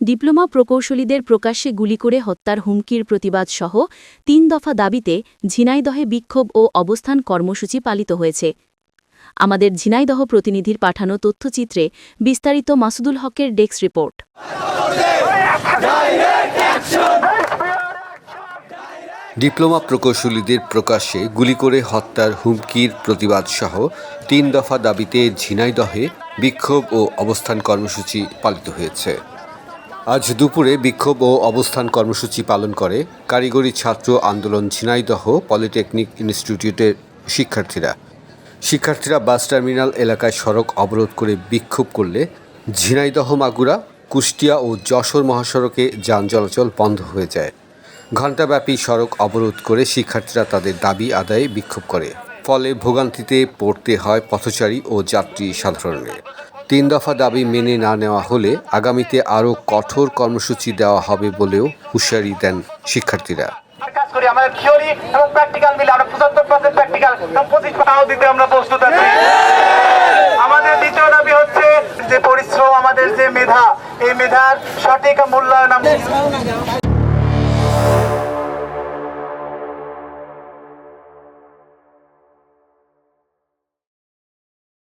Diploma প্রকৌশলীদের প্রকাশ্যে গুলি করে হত্যার হুমকির প্রতিবাদ সহ তিন দফা দাবিতে ঝিনাইদহে বিক্ষোভ ও অবস্থান কর্মসূচি পালিত হয়েছে। আমাদের ঝিনাইদহ প্রতিনিধির পাঠানো তথ্যচিত্রে বিস্তারিত মাসুদুল হকের ডেস্ক রিপোর্ট। ডিপ্লোমা প্রকৌশলীদের প্রকাশ্যে গুলি করে হত্যার হুমকির প্রতিবাদ সহ তিন দফা দাবিতে ঝিনাইদহে বিক্ষোভ ও অবস্থান কর্মসূচি পালিত হয়েছে। আজ দুপুরে বিক্ষোভ ও অবস্থান কর্মসূচি পালন করে কারিগরি ছাত্র আন্দোলন ঝিনাইদহ পলিটেকনিক ইনস্টিটিউটের শিক্ষার্থীরা। শিক্ষার্থীরা বাস টার্মিনাল এলাকায় সড়ক অবরোধ করে বিক্ষোভ করলে ঝিনাইদহ, মাগুরা, কুষ্টিয়া ও যশোর মহাসড়কে যান চলাচল বন্ধ হয়ে যায়। ঘণ্টাব্যাপী সড়ক অবরোধ করে শিক্ষার্থীরা তাদের দাবি আদায়ে বিক্ষোভ করে। ফলে ভোগান্তিতে পড়তে হয় পথচারী ও যাত্রী সাধারণের। তিন দফা দাবি মেনে না নেওয়া হলে আগামীতে আরও কঠোর কর্মসূচি দেওয়া হবে বলেও হুঁশিয়ারি দেন শিক্ষার্থীরা। আমাদের দ্বিতীয় দাবি হচ্ছে যে পরিশ্রম আমাদের যে মেধা, এই মেধার সঠিক মূল্যায়ন